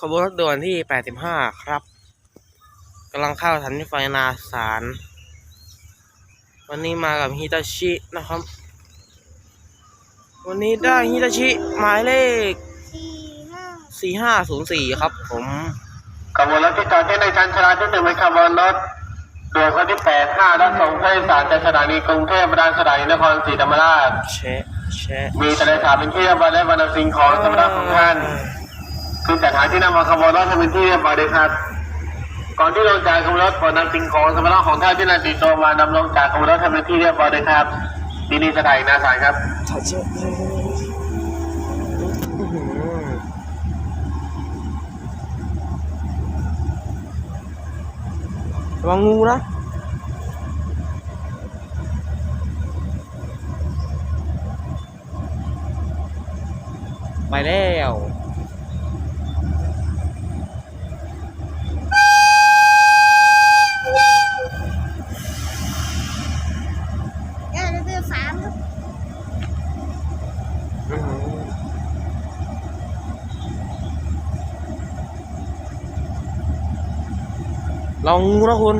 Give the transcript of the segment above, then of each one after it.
ขบวนรถด่วนที่ 85 ครับกำลังเข้าสถานีไฟนาสาร วันนี้มากับฮิตาชินะครับ วันนี้ได้ฮิตาชิหมายเลขสี่ห้า4504 ครับ ผมขบวนรถที่จอดที่ในชั้นชาลาที่หนึ่งเป็นขบวนรถด่วนคนที่แปดห้ารับส่งผู้โดยสารจากสถานีกรุงเทพมายังสถานีนครศรีธรรมราชแชะแชะมีทะเลสาบเป็นที่เรียบร้อยและบรรดาสิ่งของสำหรับของท่าน คือจัดหาที่นำมาขบวนรถให้เป็นที่เรียบร้อยเลยครับ ก่อนที่ลงจากขบวนรถขอนำสิ่งของสำหรับของท่านที่นำติดตัวมานำลงจากขบวนรถให้เป็นที่เรียบร้อยเลยครับที่นี่สถานีนาสายครับถ่ายเชือกอื้อหือระวังงูนะไปแล้ว สามครับลองงูนะคุณ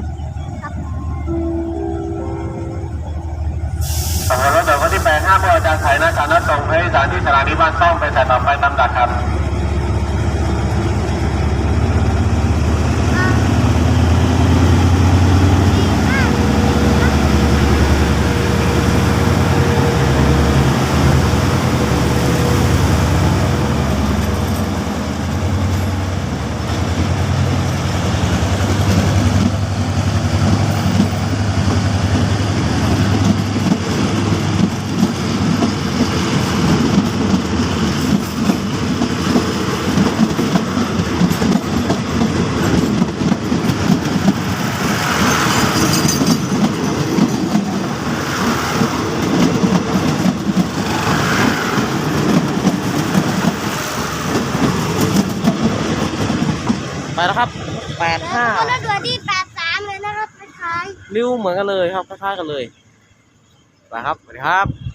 ขบวนรถด่วนคนที่แปดห้าพื่ออาจารย์สายนาการย์นัดส่งผู้โดยสารที่สถานีบ้านซ่องไปสายต่อไปตามดักครับ ไปแล้วครับแปดห้าขบวนรถด่วนที่แปดสามเลยนะครับไปขายริ้วเหมือนกันเลยครับคล้ายๆกันเลยไปครับสวัสดีครับ